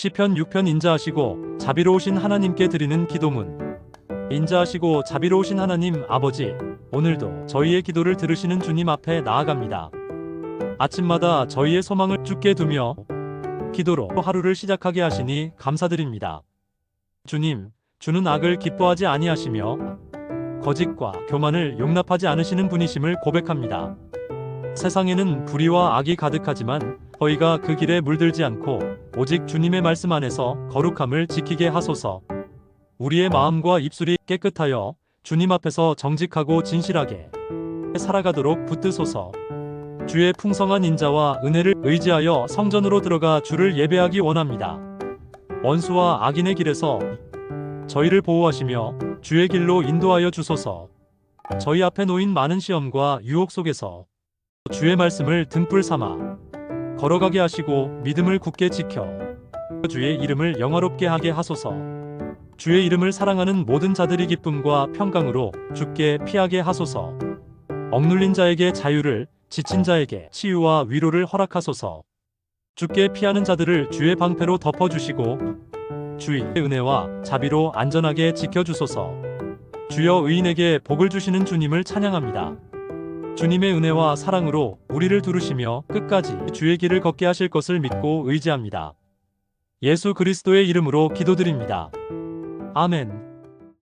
시편 6편 인자하시고 자비로우신 하나님께 드리는 기도문. 인자하시고 자비로우신 하나님 아버지, 오늘도 저희의 기도를 들으시는 주님 앞에 나아갑니다. 아침마다 저희의 소망을 주께 두며 기도로 하루를 시작하게 하시니 감사드립니다. 주님, 주는 악을 기뻐하지 아니하시며 거짓과 교만을 용납하지 않으시는 분이심을 고백합니다. 세상에는 불의와 악이 가득하지만 저희가 그 길에 물들지 않고 오직 주님의 말씀 안에서 거룩함을 지키게 하소서. 우리의 마음과 입술이 깨끗하여 주님 앞에서 정직하고 진실하게 살아가도록 붙드소서. 주의 풍성한 인자와 은혜를 의지하여 성전으로 들어가 주를 예배하기 원합니다. 원수와 악인의 길에서 저희를 보호하시며 주의 길로 인도하여 주소서. 저희 앞에 놓인 많은 시험과 유혹 속에서 주의 말씀을 등불 삼아 걸어가게 하시고 믿음을 굳게 지켜 주의 이름을 영화롭게 하게 하소서. 주의 이름을 사랑하는 모든 자들이 기쁨과 평강으로 주께 피하게 하소서. 억눌린 자에게 자유를, 지친 자에게 치유와 위로를 허락하소서. 주께 피하는 자들을 주의 방패로 덮어주시고 주의 은혜와 자비로 안전하게 지켜주소서. 주여 의인에게 복을 주시는 주님을 찬양합니다. 주님의 은혜와 사랑으로 우리를 두르시며 끝까지 주의 길을 걷게 하실 것을 믿고 의지합니다. 예수 그리스도의 이름으로 기도드립니다. 아멘.